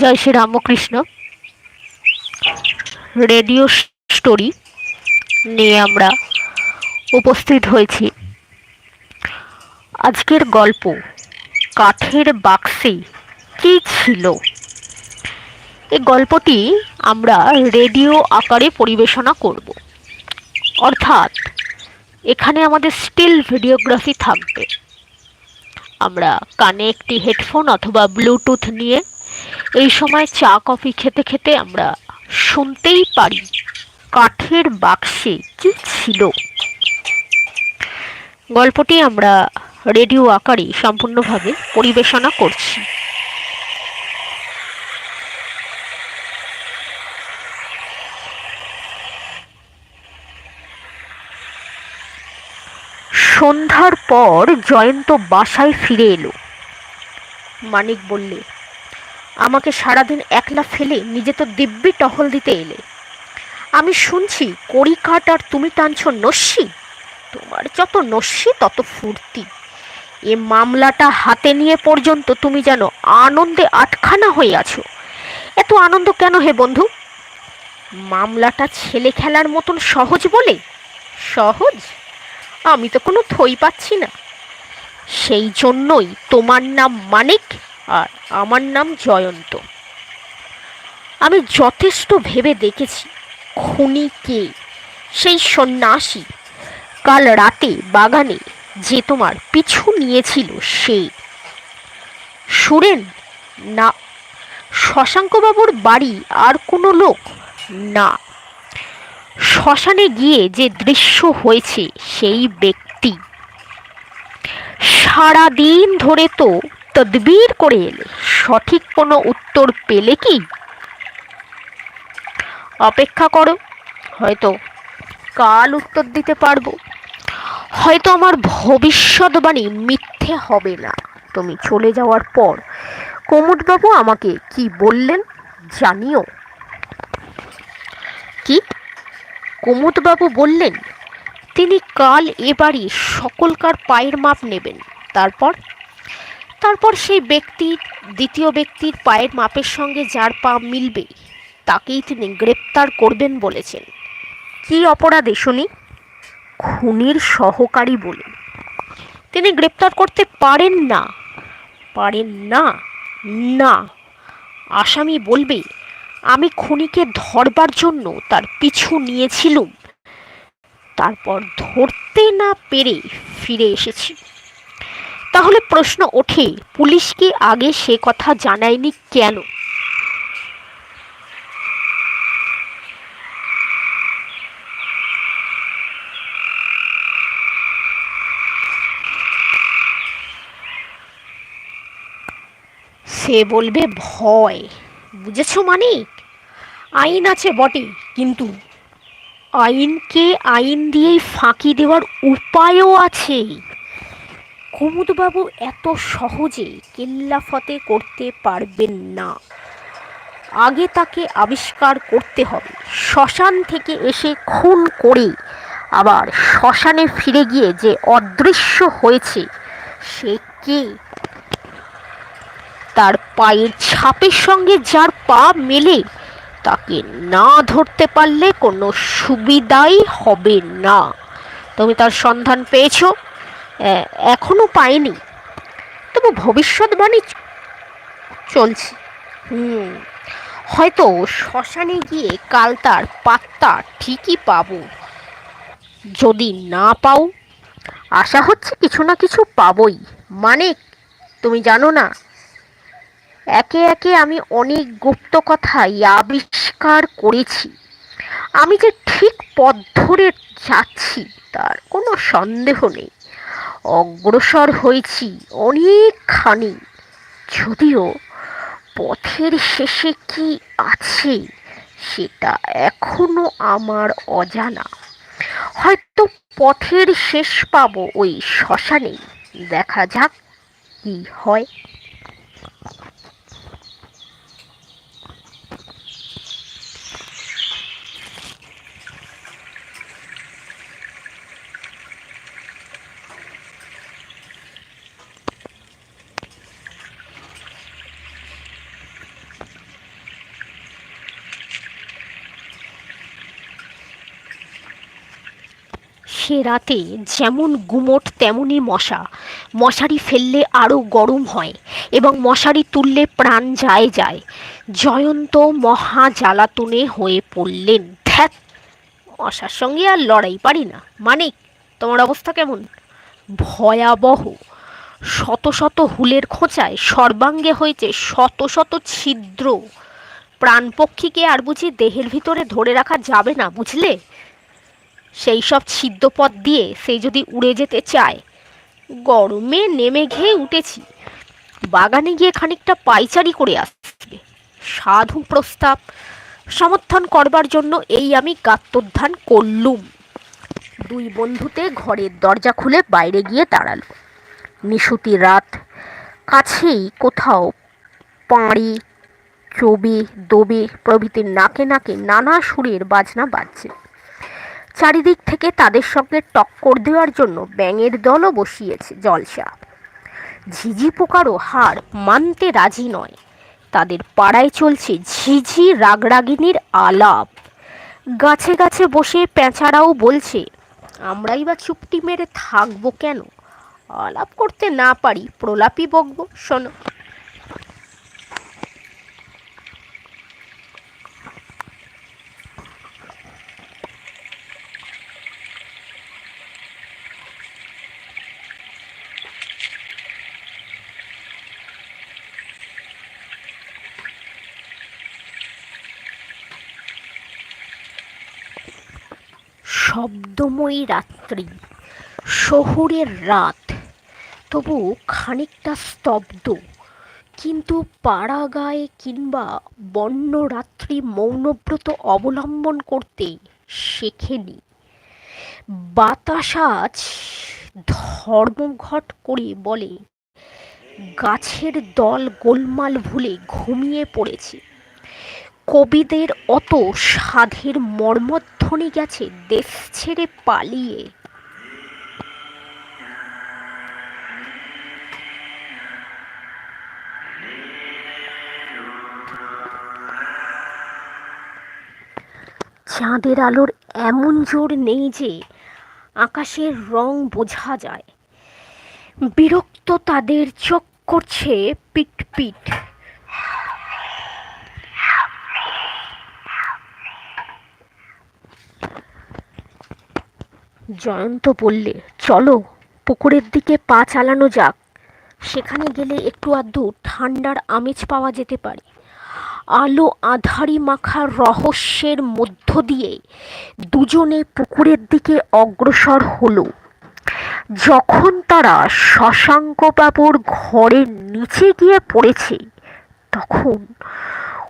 জয় Shri Ramakrishna. Radio story নিয়ে আমরা উপস্থিত হয়েছি। আজকের গল্প, কাঠের বাক্সে কী ছিল? এই গল্পটি আমরা রেডিও আকারে পরিবেশনা করব। অর্থাৎ, এখানে আমাদের স্টিল ভিডিওগ্রাফি থাকবে। আমরা কানে একটি হেডফোন অথবা ব্লুটুথ নিয়ে এই সময় চা, কফি খেতে খেতে আমরা শুনতেই পারি কাঠের বাক্সে কি ছিল। গল্পটি আমরা রেডিও আকারে সম্পূর্ণভাবে পরিবেশনা করছি। সন্ধ্যার পর জয়ন্ত বাসায় ফিরে এলো। মানিক বললে আমাকে সারাদিন একলা ফেলে নিজে তো দিব্যি টহল দিতে এলে। আমি শুনছি কড়ি কাঠ আর তুমি টানছ নস্যি? তোমার যত নস্যি, তত ফুর্তি। এ মামলাটা হাতে নিয়ে পর্যন্ত তুমি যেন আনন্দে আটখানা হয়ে আছো। এত আনন্দ কেন হে বন্ধু? মামলাটা ছেলে খেলার মতন সহজ বলে? সহজ? আমি তো কোনো থই পাচ্ছি না। সেই জন্যই তোমার নাম মানিক আর আমার নাম জয়ন্ত। আমি যথেষ্ট ভেবে দেখেছি খুনি কে। সেই সন্ন্যাসী কাল রাতে বাগানে যে তোমার পিছু নিয়েছিল সে। সুরেন, না, শশাঙ্কবাবুর বাড়ি আর কোনো লোক না। শ্মশানে গিয়ে যে দৃশ্য হয়েছে সেই ব্যক্তি। সারাদিন ধরে তো তদবির করে এলে সঠিক কোনো উত্তর পেলে কি? অপেক্ষা করো, হয়তো কাল উত্তর দিতে পারব। হয়তো আমার ভবিষ্যৎবাণী মিথ্যে হবে না। তুমি চলে যাওয়ার পর কোমরবাবু আমাকে কি বললেন জানিও। কি? কুমুদবাবু বললেন, তিনি কাল এ বাড়ি সকলকার পায়ের মাপ নেবেন, তারপর তারপর সেই ব্যক্তি দ্বিতীয় ব্যক্তির পায়ের মাপের সঙ্গে যার পা মিলবে তাকেই তিনি গ্রেপ্তার করবেন বলেছেন। কি অপরাধে শুনি? খুনির সহকারী বলে তিনি গ্রেপ্তার করতে পারেন না। পারেন না? না। আসামি বলবে আমি খুনিকে ধরবার জন্য তার পিছু নিয়েছিলুম। তারপর ধরতে না পেরে ফিরে এসেছি। তাহলে প্রশ্ন ওঠে পুলিশকে আগে সে কথা জানায়নি কেন? সে বলবে ভয়। বুঝেছ মানিক? আইন আছে বটে কিন্তু আইনকে আইন দিয়েই ফাঁকি দেওয়ার উপায়ও আছে কুমুদবাবু এত সহজে কেল্লাফতে করতে পারবেন না। আগে তাকে আবিষ্কার করতে হবে। শ্মশান থেকে এসে খুন করে আবার শ্মশানে ফিরে গিয়ে যে অদৃশ্য হয়েছে, সে কে? তার পায়ের ছাপের সঙ্গে যার পা মেলে, তাকে না ধরতে পারলে কোনো সুবিধাই হবে না। তুমি তার সন্ধান পেয়েছ? এখনও পাইনি। তবু ভবিষ্যৎবাণী চলছে। হুম, হয়তো শ্মশানে গিয়ে কাল তার পাত্তা ঠিকই পাবো। যদি না পাও, আশা হচ্ছে কিছু না কিছু পাবই। মানে তুমি জানো না, একে একে আমি অনেক গুপ্ত কথাই আবিষ্কার করেছি। আমি যে ঠিক পথ ধরে যাচ্ছি, তার কোনো সন্দেহ নেই। অগ্রসর হয়েছি অনেকখানি। যদিও পথের শেষে কি আছে সেটা এখনও আমার অজানা। হয়তো পথের শেষ পাব ওই শ্মশানে দেখা যাক কি হয়। সে রাতে যেমন গুমট, তেমনই মশা। মশারি ফেললে আরও গরম হয় এবং মশারি তুললে প্রাণ যায় যায়। জয়ন্ত মহা জ্বালাতনে হয়ে পড়লেন। ধ্যাত মশার সঙ্গে আর লড়াই পারি না। মানে তোমার অবস্থা কেমন? ভয়াবহ। শত শত হুলের খোঁচায় সর্বাঙ্গে হয়েছে শত শত ছিদ্র। প্রাণপক্ষীকে আর বুঝি দেহের ভিতরে ধরে রাখা যাবে না, বুঝলে? সেই সব ছিদ্র পথ দিয়ে সে যদি উড়ে যেতে চায়, গরমে নেমে ঘেয়ে উঠেছি। বাগানে গিয়ে খানিকটা পাইচারি করে আসবে। সাধু প্রস্তাব সমর্থন করবার জন্য এই আমি গাত্রোদ্ধান করলুম। দুই বন্ধুতে ঘরের দরজা খুলে বাইরে গিয়ে দাঁড়াল নিশুতি রাত, কাছেই কোথাও পাঁড়ি, চবে, দোবে প্রভৃতির নাকে নাকে নানা সুরের বাজনা বাজছে। চারিদিক থেকে তাদের সঙ্গে টক্কর দেওয়ার জন্য ব্যাঙের দলও বসিয়েছে জলসা। ঝিঝি পোকারও হার মানতে রাজি নয়। তাদের পাড়ায় চলছে ঝিঝি রাগরাগিনীর আলাপ। গাছে গাছে বসে পেঁচারাও বলছে, আমরাই বা চুপটি মেরে থাকব কেন? আলাপ করতে না পারি, প্রলাপই বকবো, শোনো। শব্দময়ী রাত্রি, শহুরের রাত। তবু খানিকটা স্তব্ধ, কিন্তু পাড়াগায়ে কিংবা বন্যরাত্রি মৌনব্রত অবলম্বন করতে শেখেনি। বাতাস আজ ধর্মঘট করে বলে, গাছের দল গোলমাল ভুলে ঘুমিয়ে পড়েছে। কবিদের অত সাধের মর্মধ্বনি গেছে দেশ ছেড়ে পালিয়ে। চাঁদের আলোর এমন জোর নেই যে আকাশের রং বোঝা যায়। বিরক্ত তাদের চোখ করছে পিট পিট। জয়ন্ত বললে, চলো, পুকুরের দিকে পা চালানো যাক। সেখানে গেলে একটু আধটু ঠান্ডার আমেজ পাওয়া যেতে পারে। আলো আধারি মাখা রহস্যের মধ্য দিয়ে দুজনে পুকুরের দিকে অগ্রসর হলো। যখন তারা শশাঙ্কবাবুর ঘরের নিচে গিয়ে পড়েছে, তখন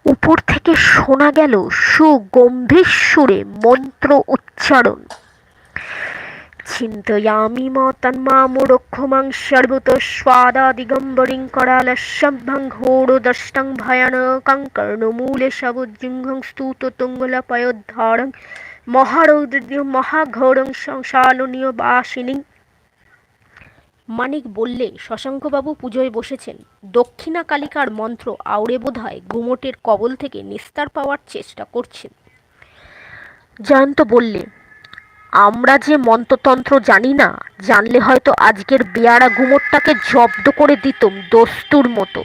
উপর থেকে শোনা গেল সুগম্ভীর সুরে মন্ত্র উচ্চারণ। চিন্তয়ামি মতন্মামুরক্ষমাং সর্বত স্বাদা দিগম্বরিং করালসভ্যং ঘোরদষ্টং ভয়ানকং কর্ণমূলে শবজ্জিহং স্তুত তুঙ্গলপয়োদ্ধারং মহারৌদ্র মহাঘোরং সংসালনীয় বাসিনী। মানিক বললে, শশাঙ্কবাবু পুজোয় বসেছেন। দক্ষিণা কালিকার মন্ত্র আউড়ে বোধহয় গুমোটের কবল থেকে নিস্তার পাওয়ার চেষ্টা করছেন। জয়ন্ত বললে আমরা যে মন্ত্রতন্ত্র জানি না, জানলে হয়তো আজকের বেয়ারা গুমোরটাকে জব্দ করে দিতম দস্তুর মতো।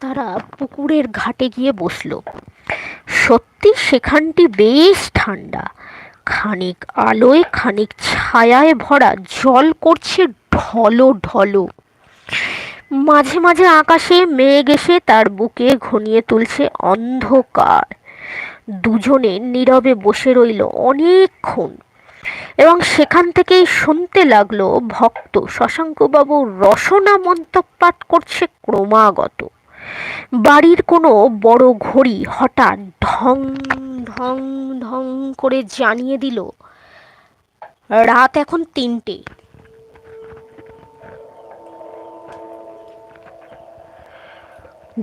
তারা পুকুরের ঘাটে গিয়ে বসল। সত্যি সেখানটি বেশ ঠান্ডা, খানিক আলোয়, খানিক ছায়ায় ভরা জল করছে ঢলো ঢলো। মাঝে মাঝে আকাশে মেঘ এসে তার বুকে ঘনিয়ে তুলছে অন্ধকার। দুজনে নীরবে বসে রইল অনেকক্ষণ এবং সেখান থেকেই শুনতে লাগল ভক্ত শশাঙ্কবাবু রসনা মন্তব্য পাঠ করছে ক্রমাগত। বাড়ির কোনো বড় ঘড়ি হঠাৎ ঢং ঢং ঢং করে জানিয়ে দিল, রাত এখন তিনটে।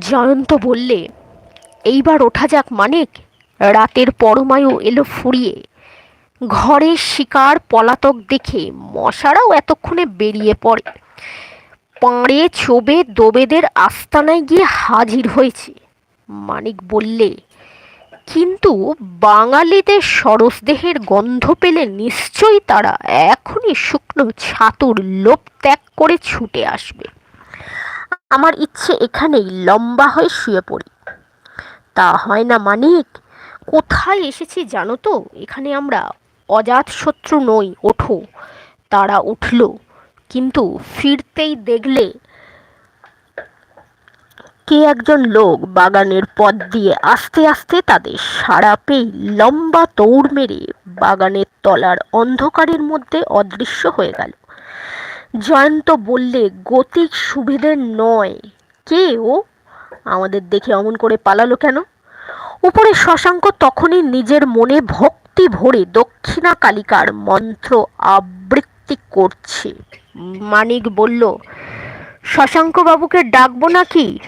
জয়ন্ত বললে, এইবার ওঠা যাক মানিক, রাতের পরমায়ু এলো ফুরিয়ে। ঘরের শিকার পলাতক দেখে মশারাও এতক্ষণে বেরিয়ে পড়ে। পাড়ে চোবে দোবেদের আস্তানায় গিয়ে হাজির হয়েছে। মানিক বললে, কিন্তু বাঙালিদের সরসদেহের গন্ধ পেলে নিশ্চয়ই তারা এখনই শুকনো ছাতুর লোভ ত্যাগ করে ছুটে আসবে। আমার ইচ্ছে এখানেই লম্বা হয়ে শুয়ে পড়ি। তা হয় না মানিক? কোথায় এসেছি জানো তো? এখানে আমরা অজাত শত্রু নই, ওঠো। তারা উঠল। কিন্তু ফিরতেই দেখলে কে একজন লোক বাগানের পথ দিয়ে আস্তে আস্তে তাদের সাড়া পেয়ে লম্বা দৌড় মেরে বাগানের তলার অন্ধকারের মধ্যে অদৃশ্য হয়ে গেল। জয়ন্ত বললে, গতিক সুবিধের নয়। কে ও? আমাদের দেখে অমন করে পালালো কেন? উপরে শশাঙ্ক তখনই নিজের মনে ভক্তি ভরে দক্ষিণা কালিকার মন্ত্র আবৃত্তি করছে। মানিক বলল শশাঙ্ক বাবুকে ডাকবো নাকি?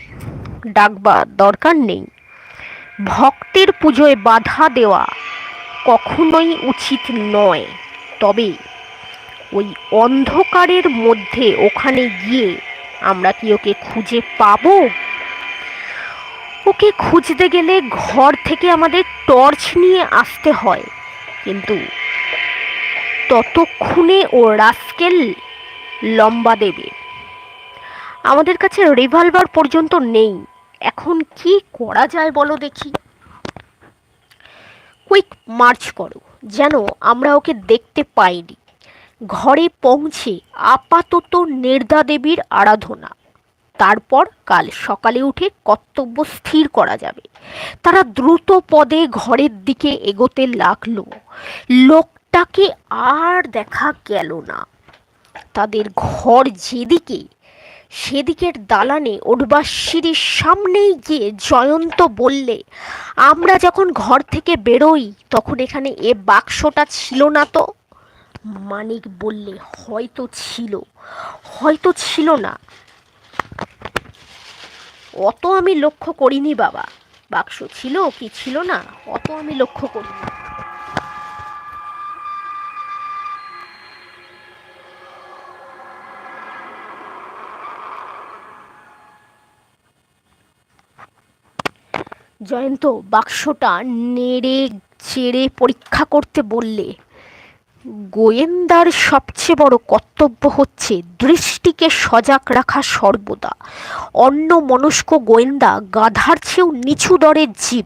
ডাকবার দরকার নেই। ভক্তের পুজোয় বাধা দেওয়া কখনোই উচিত নয়। তবে ওই অন্ধকারের মধ্যে ওখানে গিয়ে আমরা কি ওকে খুঁজে পাব? ওকে খুঁজতে গেলে ঘর থেকে আমাদের টর্চ নিয়ে আসতে হয়। কিন্তু ততক্ষণে ও রাস্কেল লম্বা দেবে। আমাদের কাছে রিভলভার পর্যন্ত নেই। এখন কি করা যায় বলো দেখি। কুইক মার্চ করো, যেন আমরা ওকে দেখতে পাইনি। ঘরে পৌঁছে আপাতত নির্দা দেবীর আরাধনা। তারপর কাল সকালে উঠে কর্তব্য স্থির করা যাবে। তারা দ্রুত পদে ঘরের দিকে এগোতে লাগল। লোকটাকে আর দেখা গেল না। তাদের ঘর যেদিকে, সেদিকের দালানে সিঁড়ির সামনেই গিয়ে জয়ন্ত বললে, আমরা যখন ঘর থেকে বেরোই, তখন এখানে এ বাক্সটা ছিল না তো? মানিক বললে, হয়তো ছিল হয়তো ছিল না। অত আমি লক্ষ্য করিনি বাবা, বাক্স ছিল কি ছিল না, অত আমি লক্ষ্য করিনি। জয়ন্ত বাক্সটা নেড়ে চেড়ে পরীক্ষা করতে বললে, গোয়েন্দার সবচেয়ে বড় কর্তব্য হচ্ছে দৃষ্টিকে সজাগ রাখা সর্বদা। অন্য মনস্ক গোয়েন্দা গাধার চেয়েও নিচু দরের জীব।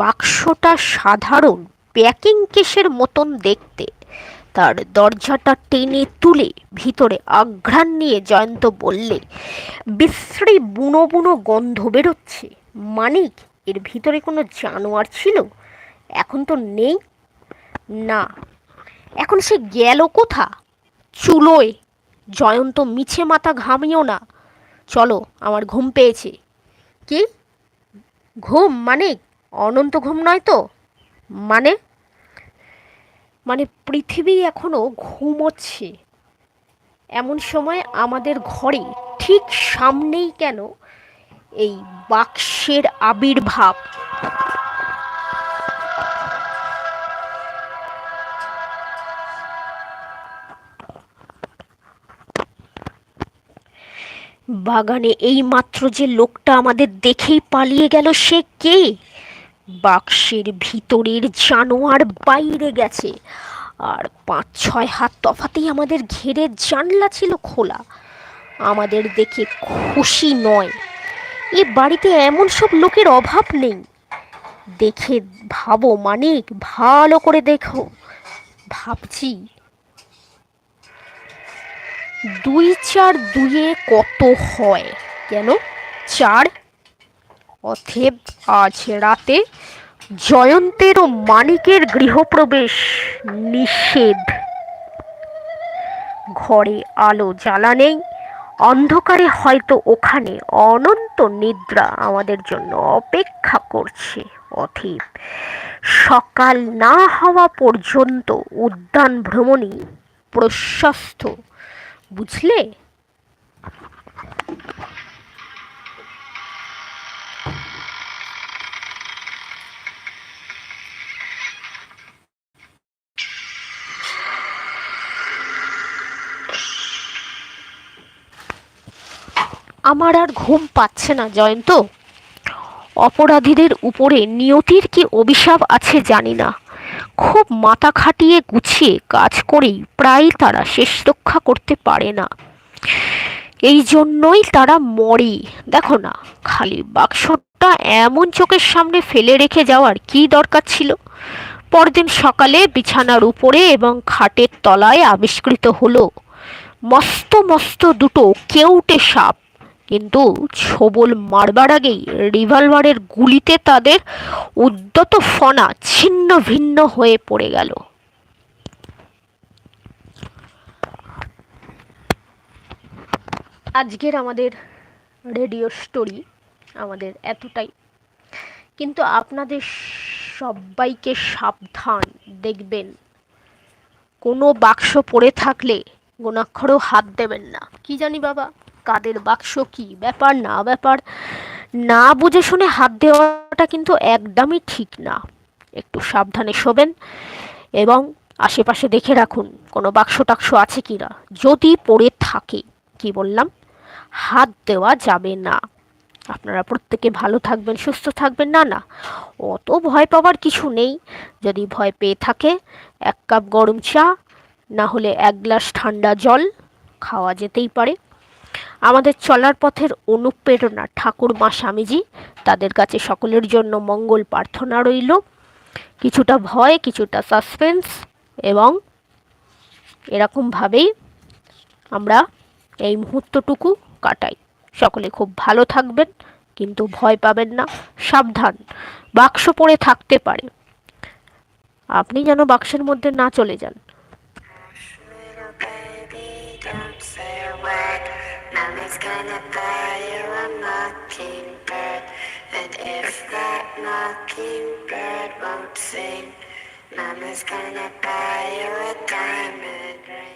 বাক্সটা সাধারণ প্যাকিং কেসের মতন দেখতে। তার দরজাটা টেনে তুলে ভিতরে আঘ্রাণ নিয়ে জয়ন্ত বললে, বিশ্রী বুনো বুনো গন্ধ বেরোচ্ছে। মানিক এর ভিতরে কোনো জানোয়ার ছিল? এখন তো নেই? না। এখন সে গেল কোথা? চুলোয়। জয়ন্ত মিছে মাথা ঘামিও না। চলো, আমার ঘুম পেয়েছে। কি? ঘুম মানে? অনন্ত ঘুম নয় তো? মানে? মানে পৃথিবী এখনও ঘুমোচ্ছে। এমন সময় আমাদের ঘরে ঠিক সামনেই কেন এই বাক্সের আবির্ভাব। বাগানে এই মাত্র যে লোকটা আমাদের দেখেই পালিয়ে গেল, সে কে? বাক্সের ভিতরের জানোয়ার বাইরে গেছে। আর পাঁচ, ছয় হাত তফাতেই আমাদের ঘেরে জানলা ছিল খোলা। আমাদের দেখে খুশি নয়। এ বাড়িতে এমন সব লোকের অভাব নেই। দেখে ভাবো মানিক, ভালো করে দেখো। ভাবছি দুই চার দুয়ে কত হয় কেন? চার? অথেব আজ রাতে জয়ন্তের ও মানিকের গৃহপ্রবেশ নিষেধ। ঘরে আলো জ্বালা নেই অন্ধকারে হয়তো ওখানে অনন্ত নিদ্রা আমাদের জন্য অপেক্ষা করছে অথিব সকাল না হওয়া পর্যন্ত উদ্যান ভ্রমণই প্রশস্ত, বুঝলে? আমার আর ঘুম পাচ্ছে না, জয়ন্ত। অপরাধীদের উপরে নিয়তির কি অভিশাপ আছে জানি না। খুব মাথা খাটিয়ে গুছিয়ে কাজ করেই প্রায় তারা শেষ রক্ষা করতে পারে না। এই জন্যই তারা মরে। দেখো না, খালি বাক্সটা এমন চোখের সামনে ফেলে রেখে যাওয়ার কি দরকার ছিল? পরদিন সকালে বিছানার উপরে এবং খাটের তলায় আবিষ্কৃত হলো মস্ত মস্ত দুটো কেউটে সাপ। কিন্তু ছবল মারবার আগেই রিভলভারের গুলিতে তাদের উদ্যত ফনা ছিন্ন ভিন্ন হয়ে পড়ে গেল। আজকের আমাদের রেডিও স্টোরি আমাদের এতটাই। কিন্তু আপনাদের সবাইকে সাবধান, দেখবেন, কোনো বাক্স পড়ে থাকলে গোনাক্ষরেও হাত দেবেন না। কি জানি বাবা? কাদের বাক্স কি ব্যাপার, না ব্যাপার, না বুঝে শুনে হাত দেওয়াটা কিন্তু একদমই ঠিক না। একটু সাবধানে শোবেন এবং আশেপাশে দেখে রাখুন কোনো বাক্স টাক্স আছে কি না। যদি পড়ে থাকে, কি বললাম, হাত দেওয়া যাবে না। আপনারা প্রত্যেকে ভালো থাকবেন, সুস্থ থাকবেন, না না। অত ভয় পাওয়ার কিছু নেই। যদি ভয় পেয়ে থাকে, এক কাপ গরম চা, না হলে এক গ্লাস ঠান্ডা জল, খাওয়া যেতেই পারে। আমাদের চলার পথের অনুপ্রেরণা ঠাকুর মা স্বামীজি, তাদের কাছে সকলের জন্য মঙ্গল প্রার্থনা রইল। কিছুটা ভয়, কিছুটা সাসপেন্স এবং এরকমভাবেই আমরা এই মুহূর্তটুকু কাটাই। সকলে খুব ভালো থাকবেন, কিন্তু ভয় পাবেন না, সাবধান। বাক্স পড়ে থাকতে পারে। আপনি যেন বাক্সের মধ্যে না চলে যান। Mockingbird won't sing, Mama's gonna buy you a diamond ring.